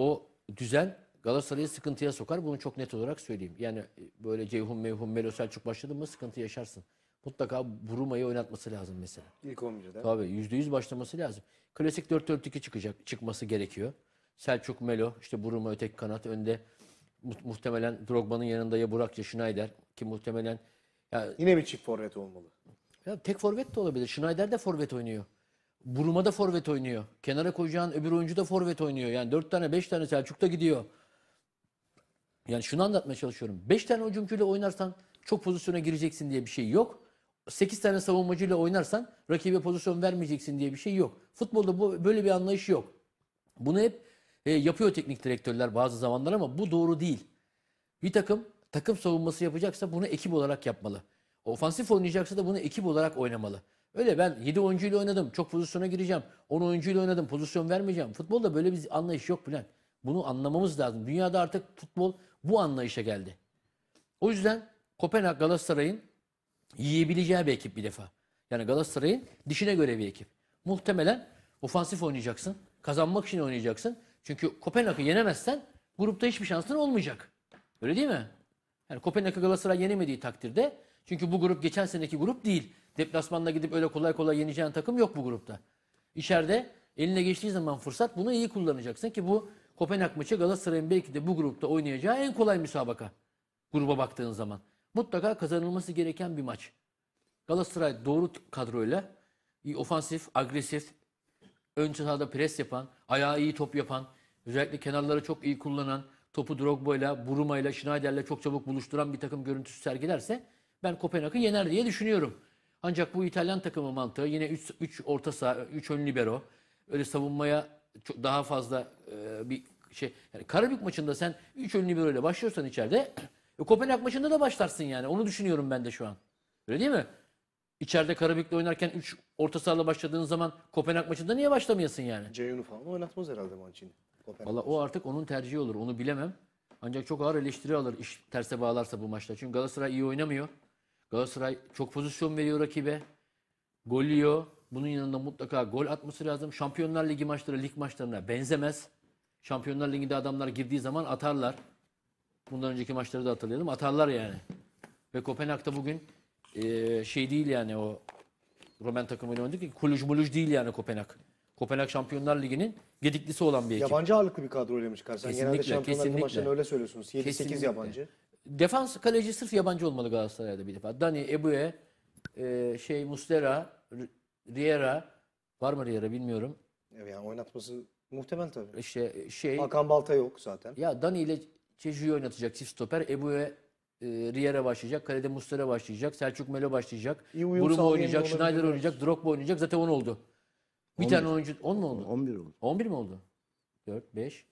o düzen Galatasaray'ı sıkıntıya sokar. Bunu çok net olarak söyleyeyim. Yani e, böyle Ceyhun, Mevhun, Melo Selçuk başladı mı sıkıntı yaşarsın. Mutlaka Buruma'yı oynatması lazım mesela. İlk 11'de. Tabii %100 başlaması lazım. Klasik 4-4-2 çıkacak, çıkması gerekiyor. Selçuk Melo, işte Buruma öteki kanat önde. Mu- muhtemelen Drogba'nın yanında ya Burak ya Schneider ki muhtemelen ya, Yine bir çift forvet olmalı. ya tek forvet de olabilir. Schneider de forvet oynuyor. Buruma da forvet oynuyor. Kenara koyacağın öbür oyuncu da forvet oynuyor. Yani 4 tane 5 tane Selçuk da gidiyor. Yani şunu anlatmaya çalışıyorum. 5 tane hücumcuyla oynarsan çok pozisyona gireceksin diye bir şey yok. 8 tane savunmacıyla oynarsan rakibe pozisyon vermeyeceksin diye bir şey yok. Futbolda bu böyle bir anlayış yok. Bunu hep e, yapıyor teknik direktörler bazı zamanlar ama bu doğru değil. Bir takım takım savunması yapacaksa bunu ekip olarak yapmalı. Ofansif oynayacaksa da bunu ekip olarak oynamalı. Öyle ben 7 oyuncuyla oynadım. Çok pozisyona gireceğim. 10 oyuncuyla oynadım. Pozisyon vermeyeceğim. Futbolda böyle bir anlayış yok Bülent. Bunu anlamamız lazım. Dünyada artık futbol bu anlayışa geldi. O yüzden Kopenhag Galatasaray'ın yiyebileceği bir ekip bir defa. Yani Galatasaray'ın dişine göre bir ekip. Muhtemelen ofansif oynayacaksın. Kazanmak için oynayacaksın. Çünkü Kopenhag'ı yenemezsen grupta hiçbir şansın olmayacak. Öyle değil mi? Yani Kopenhag'ı Galatasaray yenemediği takdirde çünkü bu grup geçen seneki grup değil. Deplasmanda gidip öyle kolay kolay yeneceğin takım yok bu grupta. İçeride eline geçtiği zaman fırsat bunu iyi kullanacaksın ki bu Kopenhag maçı Galatasaray'ın belki de bu grupta oynayacağı en kolay müsabaka. Gruba baktığın zaman. Mutlaka kazanılması gereken bir maç. Galatasaray doğru kadroyla ofansif, agresif, ön sahada pres yapan, ayağı iyi top yapan, özellikle kenarları çok iyi kullanan, topu Drogba'yla, Buruma'yla, Schneider'le çok çabuk buluşturan bir takım görüntüsü sergilerse ben Kopenhag'ı yener diye düşünüyorum. Ancak bu İtalyan takımı mantığı yine 3 orta saha, 3 ön libero. Öyle savunmaya çok daha fazla e, bir şey. Yani Karabük maçında sen 3 ön libero ile başlıyorsan içeride e, Kopenhag maçında da başlarsın yani. Onu düşünüyorum ben de şu an. Öyle değil mi? İçeride Karabük'le oynarken 3 orta sahayla başladığın zaman Kopenhag maçında niye başlamayasın yani? Ceyhun'u falan oynatmaz herhalde Mancini. Kopenhag. Valla o artık onun tercihi olur. Onu bilemem. Ancak çok ağır eleştiri alır iş terse bağlarsa bu maçta. Çünkü Galatasaray iyi oynamıyor. Galatasaray çok pozisyon veriyor rakibe. Gol yiyor. Bunun yanında mutlaka gol atması lazım. Şampiyonlar Ligi maçları lig maçlarına benzemez. Şampiyonlar Ligi'nde adamlar girdiği zaman atarlar. Bundan önceki maçları da hatırlayalım. Atarlar yani. Ve Kopenhag'da bugün eee, şey değil yani o Roman takımıyla oynadık ki kuluj muluj değil yani Kopenhag. Kopenhag Şampiyonlar Ligi'nin gediklisi olan bir ekip. Yabancı ağırlıklı bir kadroyla mı çıkar? Sen genelde Kesinlikle, Şampiyonlar Ligi maçlarında öyle söylüyorsunuz. 7-8 Kesinlikle. yabancı. Defans kaleci sırf yabancı olmalı Galatasaray'da bir defa. Dani, Ebu'ye, e, şey Muslera, R- Riera, var mı Riera bilmiyorum. Evet, yani oynatması muhtemel tabii. İşte şey, Hakan Balta yok zaten. ya Dani ile Çeju'yu oynatacak çift stoper. Ebu'ye e, Riera başlayacak. Kalede Muslera başlayacak. Selçuk Melo başlayacak. Sağlayan oynayacak. Schneider oynayacak. Drogba oynayacak. Zaten 10 oldu. Bir tane oyuncu 10 mu oldu? 11 oldu. 11 mi oldu? 4, 5,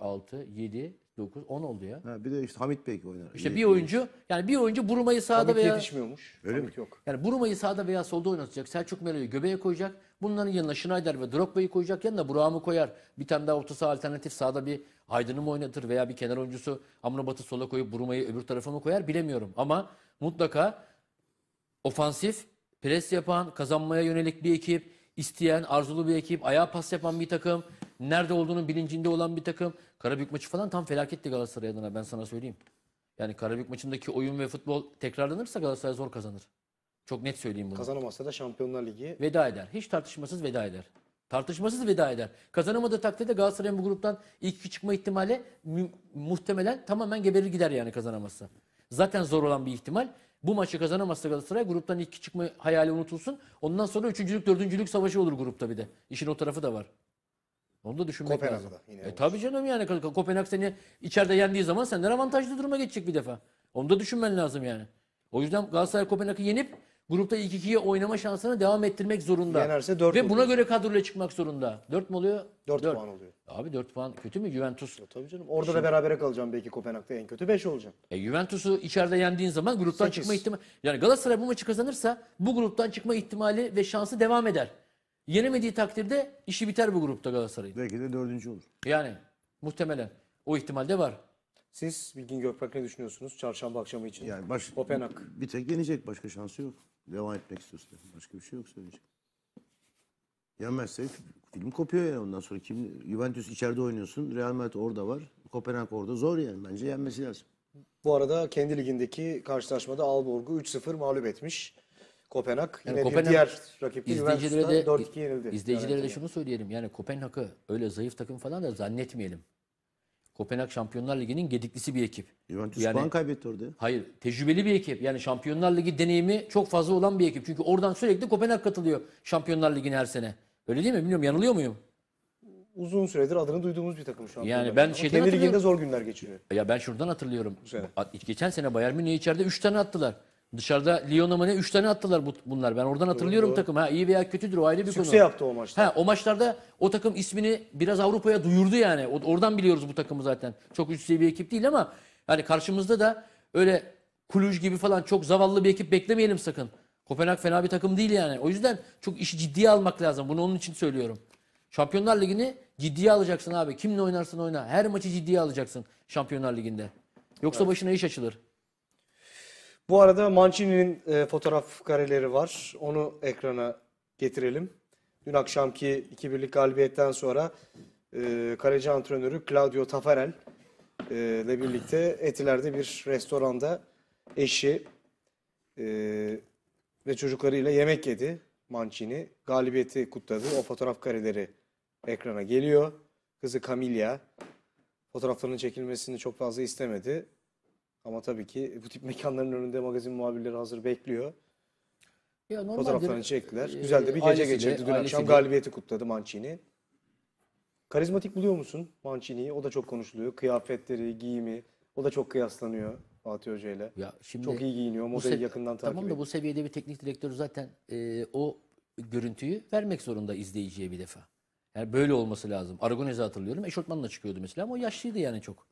6, 7, 9, 10 oldu ya. Ha, bir de işte Hamit Bey oynar. İşte bir oyuncu yani bir oyuncu Buruma'yı sağda Hamit veya yetişmiyormuş. Öyle Hamit yok. Yani Buruma'yı sağda veya solda oynatacak. Selçuk Melo'yu göbeğe koyacak. Bunların yanına Schneider ve Drogba'yı koyacak. Yanına Burak'ı koyar. Bir tane daha orta saha alternatif sağda bir Aydın'ı mı oynatır veya bir kenar oyuncusu Amrabat'ı sola koyup Buruma'yı öbür tarafa mı koyar bilemiyorum. Ama mutlaka ofansif, pres yapan, kazanmaya yönelik bir ekip, isteyen, arzulu bir ekip, ayağa pas yapan bir takım, nerede olduğunun bilincinde olan bir takım. Karabük maçı falan tam felaketti Galatasaray adına ben sana söyleyeyim. Yani Karabük maçındaki oyun ve futbol tekrarlanırsa Galatasaray zor kazanır. Çok net söyleyeyim bunu. Kazanamazsa da Şampiyonlar Ligi Veda eder. Hiç tartışmasız veda eder. Tartışmasız veda eder. Kazanamadığı takdirde Galatasaray'ın bu gruptan ilk iki çıkma ihtimali muhtemelen tamamen geberir gider yani kazanamazsa. Zaten zor olan bir ihtimal. Bu maçı kazanamazsa Galatasaray gruptan ilk çıkma hayali unutulsun. Ondan sonra üçüncülük, dördüncülük savaşı olur grupta bir de. İşin o tarafı da var. Onu da düşünmek Kopenhag'da lazım. yine E tabii canım yani Ko- Kopenhag seni içeride yendiği zaman senden avantajlı duruma geçecek bir defa. Onu da düşünmen lazım yani. O yüzden Galatasaray Kopenhag'ı yenip grupta ilk ikiye oynama şansını devam ettirmek zorunda. Yenerse dört Ve oluyor. buna göre kadroyla çıkmak zorunda. 4 mü oluyor? 4 Dört. puan oluyor. Abi 4 puan kötü mü Juventus? Ya tabii canım. Orada da berabere kalacağım belki Kopenhag'da en kötü 5 olacağım. E, Juventus'u içeride yendiğin zaman gruptan Sekiz. çıkma ihtimali... Yani Galatasaray bu maçı kazanırsa bu gruptan çıkma ihtimali ve şansı devam eder. Yenemediği takdirde işi biter bu grupta Galatasaray'ın. Belki de dördüncü olur. Yani muhtemelen. O ihtimal de var. Siz Bilgin Gökberk ne düşünüyorsunuz çarşamba akşamı için? Yani baş, Kopenhag. bir tek yenecek başka şansı yok. Devam etmek istiyorsa. Başka bir şey yok söyleyecek. Yenmezse film kopuyor yani ondan sonra. Kim, Juventus içeride oynuyorsun. Real Madrid orada var. Kopenhag orada. Zor yani. Bence yenmesi lazım. Bu arada kendi ligindeki karşılaşmada Aalborg'u 3-0 mağlup etmiş. Kopenhag yine Yani bir Kopenhag diğer rakibi İzleyicilere de 4-2 yenildi. izleyicilere de Garanti'ye. şunu söyleyelim. Yani Kopenhag'ı öyle zayıf takım falan da zannetmeyelim. Kopenhag Şampiyonlar Ligi'nin gediklisi bir ekip. Juventus Yani- puan kaybetti orada. Hayır, tecrübeli bir ekip. Yani Şampiyonlar Ligi deneyimi çok fazla olan bir ekip. Çünkü oradan sürekli Kopenhag katılıyor Şampiyonlar Ligi'ne her sene. Öyle değil mi? Bilmiyorum yanılıyor muyum? Uzun süredir adını duyduğumuz bir takım şu an. Yani ben Ama şeyden kendi liginde zor günler geçiriyor. Ya ben şuradan hatırlıyorum. Geçen sene Bayern Münih içeride 3 tane attılar. Dışarıda Lyon'a mı ne 3 tane attılar bu- bunlar. Ben oradan hatırlıyorum doğru. takım. Ha iyi veya kötüdür o ayrı bir Sükse konu. yaptı o maçta. Ha o maçlarda o takım ismini biraz Avrupa'ya duyurdu yani. O- Oradan biliyoruz bu takımı zaten. Çok üst seviye bir ekip değil ama hani karşımızda da öyle Kuluj gibi falan çok zavallı bir ekip beklemeyelim sakın. Kopenhag fena bir takım değil yani. O yüzden çok işi ciddiye almak lazım. Bunu onun için söylüyorum. Şampiyonlar Ligi'ni ciddiye alacaksın abi. Kimle oynarsan oyna. Her maçı ciddiye alacaksın Şampiyonlar Ligi'nde. Yoksa başına iş açılır. Bu arada Mancini'nin e, fotoğraf kareleri var. Onu ekrana getirelim. Dün akşamki 2-1'lik galibiyetten sonra e, kaleci antrenörü Claudio Tafarel e, ile birlikte Etiler'de bir restoranda eşi e, ve çocuklarıyla yemek yedi Mancini. Galibiyeti kutladı. O fotoğraf kareleri ekrana geliyor. Kızı Camilla fotoğraflarının çekilmesini çok fazla istemedi. Ama tabii ki bu tip mekanların önünde magazin muhabirleri hazır bekliyor. Ya. Fotoğraflarını çektiler. Ee, Güzel de bir gece ailesiyle- geçirdi. Dün akşam ailesiyle- galibiyeti kutladı Mancini. Karizmatik buluyor musun Mancini'yi? O da çok konuşuluyor. Kıyafetleri, giyimi. O da çok kıyaslanıyor Fatih Hoca ile. Ya şimdi Çok iyi giyiniyor. bu Modeli sev- yakından takip Tamam da ediyor. bu seviyede bir teknik direktör zaten e, o görüntüyü vermek zorunda izleyiciye bir defa. Yani böyle olması lazım. Aragonez'i hatırlıyorum. Eşofmanla çıkıyordu mesela ama o yaşlıydı yani çok.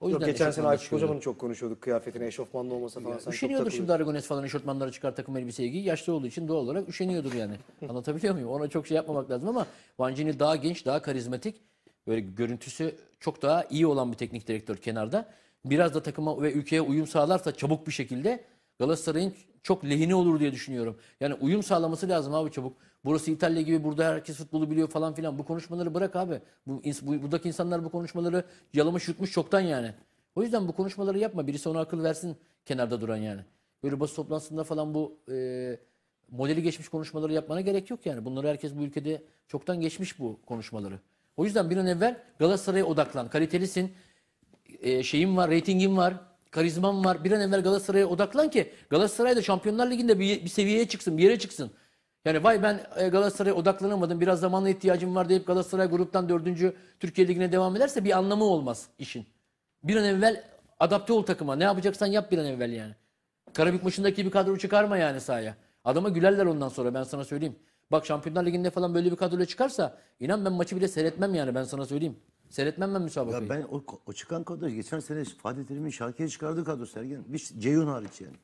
O Yok, geçen sene Aykut. Hocam'ın çok konuşuyorduk kıyafetine, eşofmanlı olmasa falan. Sen çok Üşeniyordur şimdi Aragones falan eşofmanları çıkar takım elbiseyi giy. Yaşlı olduğu için doğal olarak üşeniyordur yani. Anlatabiliyor muyum? Ona çok şey yapmamak lazım ama Vancini daha genç, daha karizmatik. Böyle görüntüsü çok daha iyi olan bir teknik direktör kenarda. Biraz da takıma ve ülkeye uyum sağlarsa çabuk bir şekilde Galatasaray'ın çok lehine olur diye düşünüyorum. Yani uyum sağlaması lazım abi çabuk. Burası İtalya gibi burada herkes futbolu biliyor falan filan. Bu konuşmaları bırak abi. Bu, bu buradaki insanlar bu konuşmaları yalamış yutmuş çoktan yani. O yüzden bu konuşmaları yapma. Birisi ona akıl versin kenarda duran yani. Böyle basın toplantısında falan bu e, modeli geçmiş konuşmaları yapmana gerek yok yani. Bunları herkes bu ülkede çoktan geçmiş bu konuşmaları. O yüzden bir an evvel Galatasaray'a odaklan. Kalitelisin, e, şeyim var, reytingim var, karizmam var. Bir an evvel Galatasaray'a odaklan ki Galatasaray da Şampiyonlar Ligi'nde bir, bir seviyeye çıksın, bir yere çıksın. Yani vay ben e, Galatasaray'a odaklanamadım, biraz zamana ihtiyacım var deyip Galatasaray gruptan dördüncü Türkiye Ligi'ne devam ederse bir anlamı olmaz işin. Bir an evvel adapte ol takıma. Ne yapacaksan yap bir an evvel yani. Karabük maçındaki bir kadro çıkarma yani sahaya. Adama gülerler ondan sonra ben sana söyleyeyim. Bak Şampiyonlar Ligi'nde falan böyle bir kadroyla çıkarsa inan ben maçı bile seyretmem yani ben sana söyleyeyim. Seyretmem ben müsabakayı. Ya ben o, o çıkan kadro geçen sene Fatih Terim'in Şalke'ye çıkardığı kadro Sergen. Bir Ceyhun hariç yani.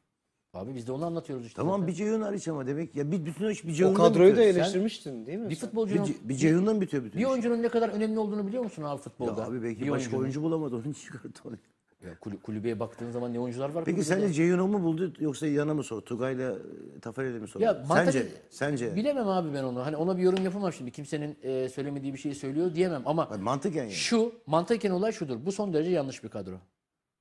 Abi biz de onu anlatıyoruz işte. Tamam zaten. bir Ceyhun hariç ama demek ya bir bütün iş bir O Ceyhun'dan kadroyu da bitiyor. eleştirmiştin değil mi? bir sen? futbolcunun Bir, bir Ceyhun'dan bitiyor bütün bir iş. oyuncunun ne kadar önemli olduğunu biliyor musun abi futbolda? Ya abi belki Bir başka oyuncunun. oyuncu bulamadı onun için çıkarttı onu. Ya kulü- kulübeye baktığın zaman ne oyuncular var Peki kulübede? sence Ceyhun'u mu buldu yoksa yana mı sordu? Tugay'la Tafarel'e mi sordu? Ya mantık- sence? Sence? Bilemem abi ben onu. Hani ona bir yorum yapamam şimdi. Kimsenin e, söylemediği bir şeyi söylüyor diyemem ama Bak, Mantıken yani. şu mantıken olay şudur. Bu son derece yanlış bir kadro.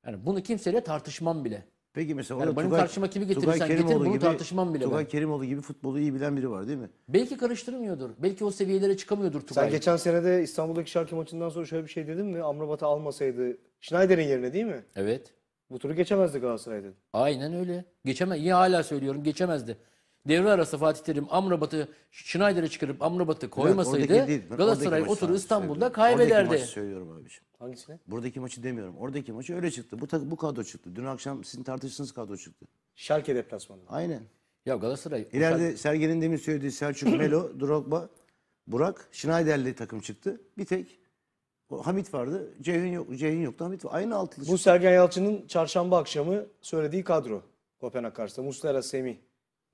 Yani bunu kimseyle tartışmam bile. Peki mesela Yani orada benim Tugay- karşıma kimi Tugay getirirsen getir, bunu gibi- tartışmam bile Tugay ben. Kerimoğlu gibi futbolu iyi bilen biri var değil mi? Belki karıştırmıyordur. Belki o seviyelere çıkamıyordur Tugay. Sen geçen sene de İstanbul'daki Şalke maçından sonra şöyle bir şey dedin mi? Amrabat'ı almasaydı Schneider'in yerine değil mi? Evet. Bu turu geçemezdi Galatasaray. Aynen öyle. Geçemez. Yine hala söylüyorum geçemezdi. Devre arası Fatih Terim Amrabat'ı Schneider'e çıkarıp Amrabat'ı koymasaydı oradaki değil, ben Galatasaray oradaki o turu İstanbul'da söylüyorum. kaybederdi. Oradaki maçı söylüyorum abiciğim. Hangisine? Buradaki maçı demiyorum. Oradaki maçı öyle çıktı. Bu, tak- bu kadro çıktı. Dün akşam sizin tartıştığınız kadro çıktı. Schalke deplasmanında. Aynen. Ya Galatasaray o İleride Sergen'in demin söylediği Selçuk, Melo, Drogba, Burak, Schneider'li takım çıktı. Bir tek Hamit vardı. Ceyhun yok. Ceyhun yoktu. Hamit var. Aynı altılı. Bu Sergen Yalçın'ın çarşamba akşamı söylediği kadro. Kopenhag karşısında. Muslera, Semih.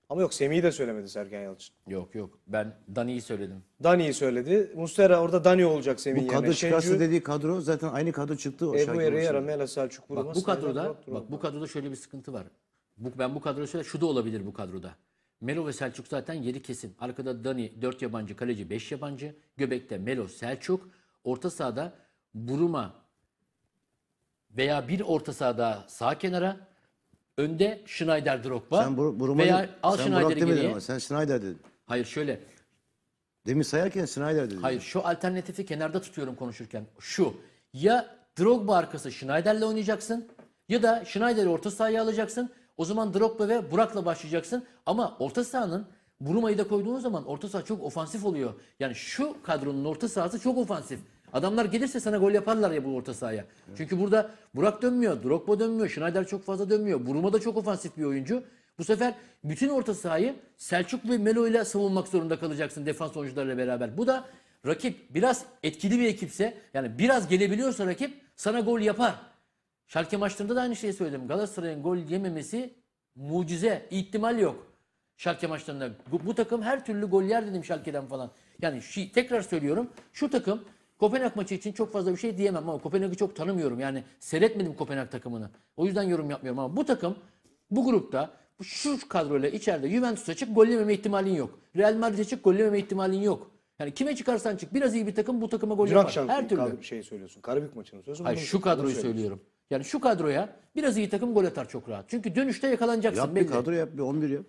Ama yok Semih'i de söylemedi Sergen Yalçın. Yok yok. Ben Dani'yi söyledim. Dani'yi söyledi. Muslera orada Dani olacak Semih'in bu yerine. kadro çıkarsa dediği kadro zaten aynı kadro çıktı. O Ebu maçında. Ramela, Selçuk. Bak bu kadroda bak bu kadroda şöyle bir sıkıntı var. Bu ben bu kadroda şöyle şu da olabilir bu kadroda. Melo ve Selçuk zaten yeri kesin. Arkada Dani 4 yabancı, kaleci 5 yabancı. Göbekte Melo, Selçuk. Orta sahada Buruma veya bir orta sahada sağ kenara. Önde Schneider Drogba. Sen Bur Buruma veya al sen Schneider'i geriye. ama sen Schneider dedin. Hayır şöyle. Demin sayarken Schneider dedin. Hayır şu alternatifi kenarda tutuyorum konuşurken. Şu ya Drogba arkası Schneider'le oynayacaksın ya da Schneider'i orta sahaya alacaksın. O zaman Drogba ve Burak'la başlayacaksın. Ama orta sahanın Buruma'yı da koyduğun zaman orta saha çok ofansif oluyor. Yani şu kadronun orta sahası çok ofansif. Adamlar gelirse sana gol yaparlar ya bu orta sahaya. Çünkü burada Burak dönmüyor, Drogba dönmüyor, Schneider çok fazla dönmüyor. Buruma da çok ofansif bir oyuncu. Bu sefer bütün orta sahayı Selçuk ve Melo ile savunmak zorunda kalacaksın defans oyuncularıyla beraber. Bu da rakip biraz etkili bir ekipse yani biraz gelebiliyorsa rakip sana gol yapar. Schalke maçlarında da aynı şeyi söyledim. Galatasaray'ın gol yememesi mucize, ihtimal yok. Schalke maçlarında bu, takım her türlü gol yer dedim Schalke'den falan. Yani şu, tekrar söylüyorum şu takım Kopenhag maçı için çok fazla bir şey diyemem ama Kopenhag'ı çok tanımıyorum. Yani seyretmedim Kopenhag takımını. O yüzden yorum yapmıyorum ama bu takım bu grupta bu- şu kadroyla içeride Juventus'a çık gol yememe ihtimalin yok. Real Madrid'e çık gol yememe ihtimalin yok. Yani kime çıkarsan çık biraz iyi bir takım bu takıma gol Dün yapar. akşam Her türlü. kadro- şey söylüyorsun. Karabük maçının sözü. Hayır şu kadroyu söylüyorsun. söylüyorum. Yani şu kadroya biraz iyi takım gol atar çok rahat. Çünkü dönüşte yakalanacaksın Yap bir belli. kadro yap bir 11 yap.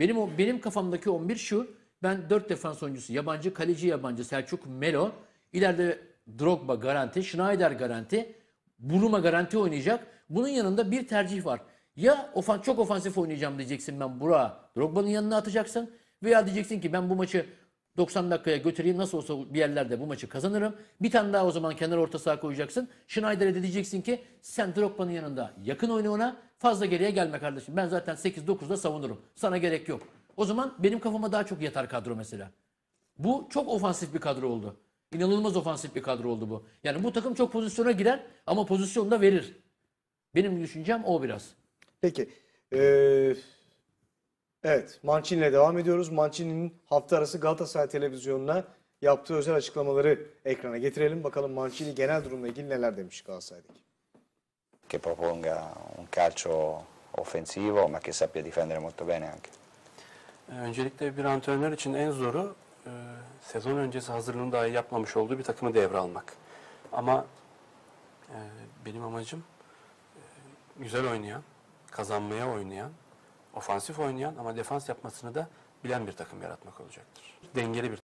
Benim o benim kafamdaki 11 şu. Ben 4 defans oyuncusu yabancı, kaleci yabancı Selçuk Melo, ileride Drogba garanti, Schneider garanti, Buruma garanti oynayacak. Bunun yanında bir tercih var. Ya ofan çok ofansif oynayacağım diyeceksin ben Burak'a. Drogba'nın yanına atacaksın veya diyeceksin ki ben bu maçı 90 dakikaya götüreyim nasıl olsa bir yerlerde bu maçı kazanırım. Bir tane daha o zaman kenar orta saha koyacaksın. Schneider'e de diyeceksin ki sen Drogba'nın yanında yakın oyna ona fazla geriye gelme kardeşim. Ben zaten 8-9'da savunurum. Sana gerek yok. O zaman benim kafama daha çok yatar kadro mesela. Bu çok ofansif bir kadro oldu. İnanılmaz ofansif bir kadro oldu bu. Yani bu takım çok pozisyona girer ama pozisyonu da verir. Benim düşüncem o biraz. Peki. Ee, evet. Mancini ile devam ediyoruz. Mancini'nin hafta arası Galatasaray televizyonuna yaptığı özel açıklamaları ekrana getirelim. Bakalım Mancini genel durumla ilgili neler demiş Galatasaray'daki. che proponga un calcio offensivo ma che sappia difendere molto bene anche. Öncelikle bir antrenör için en zoru sezon öncesi hazırlığını dahi yapmamış olduğu bir takımı devralmak. Ama e, benim amacım e, güzel oynayan, kazanmaya oynayan, ofansif oynayan ama defans yapmasını da bilen bir takım yaratmak olacaktır. Dengeli bir